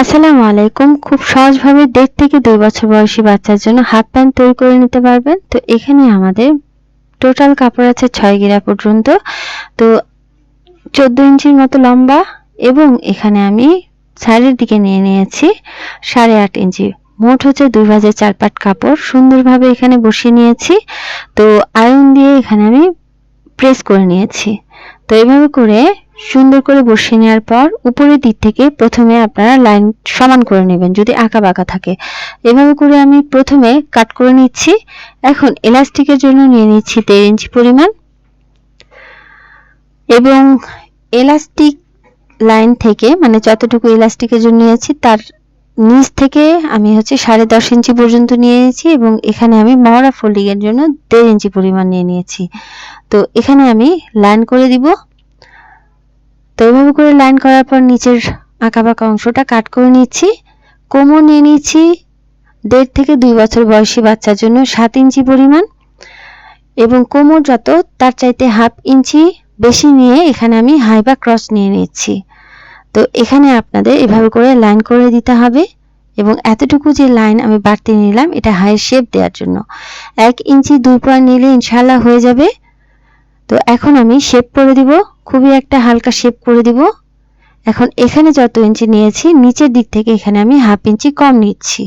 আসসালামু আলাইকুম। খুব সহজভাবে দেড় থেকে দুই বছর বয়সী বাচ্চার জন্য হাফ প্যান্ট তৈরি করে নিতে পারবেন। তো এখানে আমাদের টোটাল কাপড় আছে ছয় গিরা পর্যন্ত। তো চোদ্দ ইঞ্চির মতো লম্বা এবং এখানে আমি সাইডের দিকে নিয়ে নিয়েছি সাড়ে আট ইঞ্চি। মোট হচ্ছে দুই ভাজের চার পাট কাপড়। সুন্দরভাবে এখানে বসিয়ে নিয়েছি। তো আয়রন দিয়ে এখানে আমি প্রেস করে নিয়েছি। তো এইভাবে করে সুন্দর করে বসিয়ে নেওয়ার পর উপরের দিক থেকে প্রথমে আপনারা লাইন সমান করে নেবেন, যদি আঁকা বাঁকা থাকে। এভাবে করে আমি প্রথমে কাট করে নিচ্ছি। এখন এলাস্টিকের জন্য নিয়ে নিচ্ছি দেড় ইঞ্চি পরিমাণ। এবং এলাস্টিক লাইন থেকে মানে যতটুকু এলাস্টিকের জন্য নিয়েছি, তার নিচ থেকে আমি হচ্ছে সাড়ে দশ ইঞ্চি পর্যন্ত নিয়ে নিয়েছি এবং এখানে আমি মহড়া ফোল্ডিং এর জন্য দেড় ইঞ্চি পরিমাণ নিয়ে নিয়েছি। তো এখানে আমি লাইন করে দিব। তো এইভাবে করে লাইন করার পর নিচের আঁকা বাঁকা অংশটা কাট করে নিচ্ছি। কোমর নিয়ে নিচ্ছি। দেড় থেকে দুই বছর বয়সী বাচ্চার জন্য সাত ইঞ্চি পরিমাণ। এবং কোমর যত, তার চাইতে হাফ ইঞ্চি বেশি নিয়ে এখানে আমি হাই বা ক্রস নিয়ে নিচ্ছি। তো এখানে আপনাদের এভাবে করে লাইন করে দিতে হবে এবং এতটুকু যে লাইন আমি বাড়তি নিলাম, এটা হাইয়ের শেপ দেওয়ার জন্য। এক ইঞ্চি দুই পয়েন্ট নিলে ইনশাল্লাহ হয়ে যাবে। তো এখন আমি শেপ করে দিব, খুবই একটা হালকা শেপ করে দিব। এখন এখানে যত ইঞ্চি নিয়েছি, নিচের দিক থেকে এখানে আমি হাফ ইঞ্চি কম নিচ্ছি।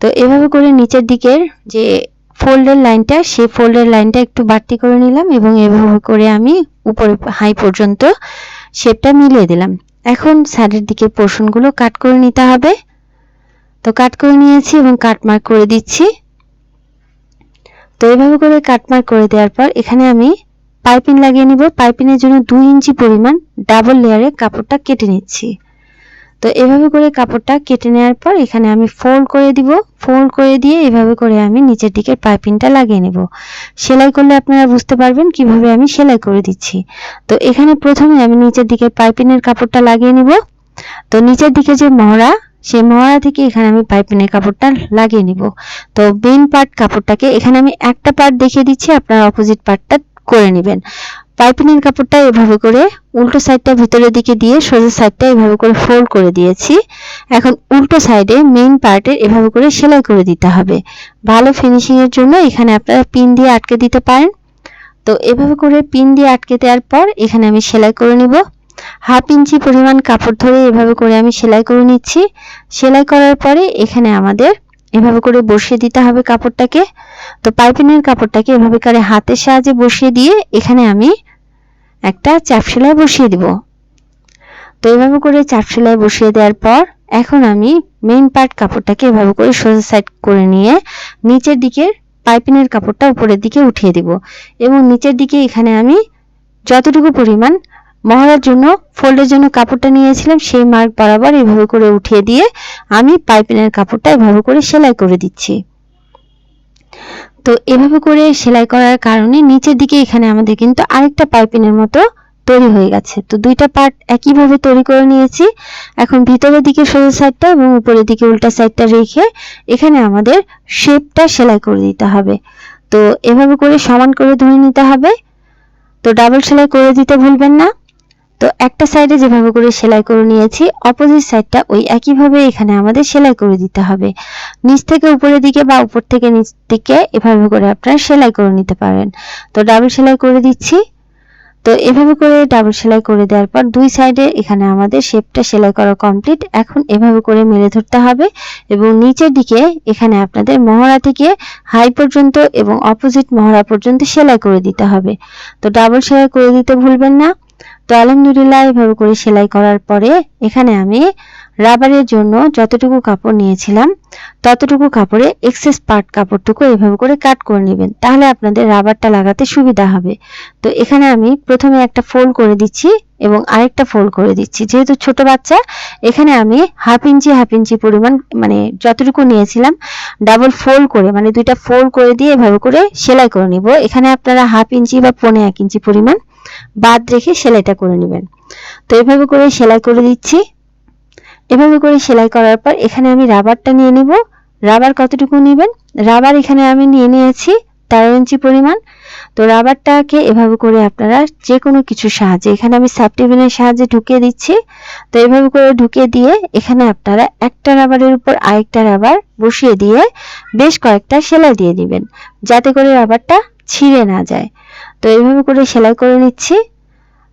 তো এভাবে করে নিচের দিকের যে ফোল্ডের লাইনটা সেই ফোল্ডের লাইনটা একটু বাড়তি করে নিলাম এবং এভাবে করে আমি উপরে হাই পর্যন্ত শেপটা মিলিয়ে দিলাম। এখন সাইডের দিকের পোর্শনগুলো কাট করে নিতে হবে। তো কাট করে নিয়েছি এবং কাটমার্ক করে দিচ্ছি। তো এইভাবে করে কাটমার্ক করে দেওয়ার পর এখানে আমি পাইপিং লাগিয়ে নিব। পাইপিনের জন্য দুই ইঞ্চি পরিমাণ ডাবল লেয়ারে কাপড়টা কেটে নিচ্ছি। তো এভাবে করে কাপড়টা কেটে নেওয়ার পর এখানে আমি ফোল্ড করে দিব। ফোল্ড করে দিয়ে এভাবে করে আমি নিচের দিকে পাইপিংটা লাগিয়ে নেব। সেলাই করলে আপনারা বুঝতে পারবেন কীভাবে আমি সেলাই করে দিচ্ছি। তো এখানে প্রথমে আমি নিচের দিকে পাইপিংয়ের কাপড়টা লাগিয়ে নিব। তো নিচের দিকে যে মহড়া, সেই মহড়া থেকে এখানে আমি পাইপিংয়ের কাপড়টা লাগিয়ে নিব। তো মেন পার্ট কাপড়টাকে এখানে আমি একটা পার্ট দেখিয়ে দিচ্ছি, আপনারা অপোজিট পার্টটা করে নেবেন। পাইপিংয়ের কাপড়টা এভাবে করে উল্টো সাইডটা ভিতরের দিকে দিয়ে সোজা সাইডটা এভাবে করে ফোল্ড করে দিয়েছি। এখন উল্টো সাইডে মেইন পার্টের এভাবে করে সেলাই করে দিতে হবে। ভালো ফিনিশিংয়ের জন্য এখানে আপনারা পিন দিয়ে আটকে দিতে পারেন। তো এভাবে করে পিন দিয়ে আটকে দেওয়ার পর এখানে আমি সেলাই করে নিব। হাফ ইঞ্চি পরিমাণ কাপড় ধরে এভাবে করে আমি সেলাই করে নিচ্ছি। সেলাই করার পরে এখানে আমাদের এভাবে করে বসিয়ে দিতে হবে কাপড়টাকে। তো পাইপিনের কাপড়টাকে এভাবে করে হাতের সাহায্যে বসিয়ে দিয়ে এখানে আমি একটা চাপ সেলাই বসিয়ে দিব। তো এভাবে করে চাপ সেলাই বসিয়ে দেওয়ার পর এখন আমি মেইন পার্ট কাপড়টাকে এভাবে করে সোজা সাইড করে নিয়ে নিচের দিকের পাইপিনের কাপড়টা উপরের দিকে উঠিয়ে দিব। এবং নিচের দিকে এখানে আমি যতটুকু পরিমাণ মহড়ার জন্য ফোল্ডের জন্য কাপড়টা নিয়েছিলাম, সেই মার্ক বরাবর এভাবে করে উঠিয়ে দিয়ে আমি পাইপিনের কাপড়টা এভাবে করে সেলাই করে দিচ্ছি। তো এভাবে করে সেলাই করার কারণে নিচের দিকে এখানে আমাদের কিন্তু আরেকটা পাইপিনের মতো তৈরি হয়ে গেছে। তো দুইটা পার্ট একইভাবে তৈরি করে নিয়েছি। এখন ভিতরের দিকে সোজা সাইডটা এবং উপরের দিকে উল্টা সাইডটা রেখে এখানে আমাদের শেপটা সেলাই করে দিতে হবে। তো এভাবে করে সমান করে ধরে নিতে হবে। তো ডাবল সেলাই করে দিতে ভুলবেন না। তো একটা সাইডে যেভাবে করে সেলাই করে নিয়েছি অপোজিট সাইডটা ওই একইভাবে এখানে আমাদের সেলাই করে দিতে হবে। নিচ থেকে উপরের দিকে বা উপর থেকে নিচ দিকে এভাবে করে আপনারা সেলাই করে নিতে পারেন। তো ডাবল সেলাই করে দিচ্ছি। তো এভাবে করে ডাবল সেলাই করে দেওয়ার পর দুই সাইডে এখানে আমাদের শেপটা সেলাই করা কমপ্লিট এখন এভাবে করে মেলে ধরতে হবে এবং নিচের দিকে এখানে আপনাদের মহড়া থেকে হাই পর্যন্ত এবং অপোজিট মহড়া পর্যন্ত সেলাই করে দিতে হবে। তো ডাবল সেলাই করে দিতে ভুলবেন না। তো আলহামদুলিল্লাহ, এভাবে করে সেলাই করার পরে এখানে আমি রাবারের জন্য যতটুকু কাপড় নিয়েছিলাম, ততটুকু কাপড়ে এক্সেস পার্ট কাপড়টুকু এভাবে করে কাট করে নেবেন। তাহলে আপনাদের রাবারটা লাগাতে সুবিধা হবে। তো এখানে আমি প্রথমে একটা ফোল্ড করে দিচ্ছি এবং আরেকটা ফোল্ড করে দিচ্ছি। যেহেতু ছোট বাচ্চা, এখানে আমি হাফ ইঞ্চি হাফ ইঞ্চি পরিমাণ মানে যতটুকু নিয়েছিলাম ডাবল ফোল্ড করে মানে দুইটা ফোল্ড করে দিয়ে এভাবে করে সেলাই করে নিব। এখানে আপনারা হাফ ইঞ্চি বা পনে এক ইঞ্চি পরিমাণ বাদ রেখে সেলাইটা করে নেবেন। তো এভাবে করে সেলাই করে দিচ্ছি। এভাবে করে সেলাই করার পর এখানে আমি রাবারটা নিয়ে নিব। রাবার কতটুকু নেবেন? রাবার এখানে আমি নিয়ে নিয়েছি তেরো ইঞ্চি পরিমাণ। তো রাবারটাকে এভাবে করে আপনারা যে কোনো কিছুর সাহায্যে, এখানে আমি সাবটিভিনের সাহায্যে ঢুকিয়ে দিচ্ছি। তো এভাবে করে ঢুকিয়ে দিয়ে এখানে আপনারা একটা রাবারের উপর আরেকটা রাবার বসিয়ে দিয়ে বেশ কয়েকটা সেলাই দিয়ে দিবেন। যাতে করে রাবারটা ছিঁড়ে না যায়। তো এইভাবে করে সেলাই করে নিচ্ছি।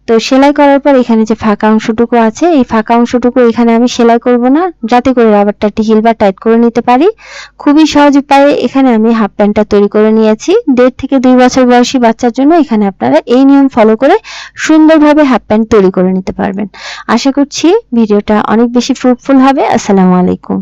তো সেলাই করার পর এখানে যে ফাঁকা অংশটুকু আছে, এই ফাঁকা অংশটুকু এখানে আমি সেলাই করব না, যাতে করে রাবারটা টিকিল বা টাইট করে নিতে পারি। খুবই সহজ উপায়ে এখানে আমি হাফ প্যান্টটা তৈরি করে নিয়েছি। দেড় থেকে দুই বছর বয়সী বাচ্চার জন্য এখানে আপনারা এই নিয়ম ফলো করে সুন্দরভাবে হাফ প্যান্ট তৈরি করে নিতে পারবেন। আশা করছি ভিডিওটা অনেক বেশি ফ্রুটফুল হবে। আসসালামু আলাইকুম।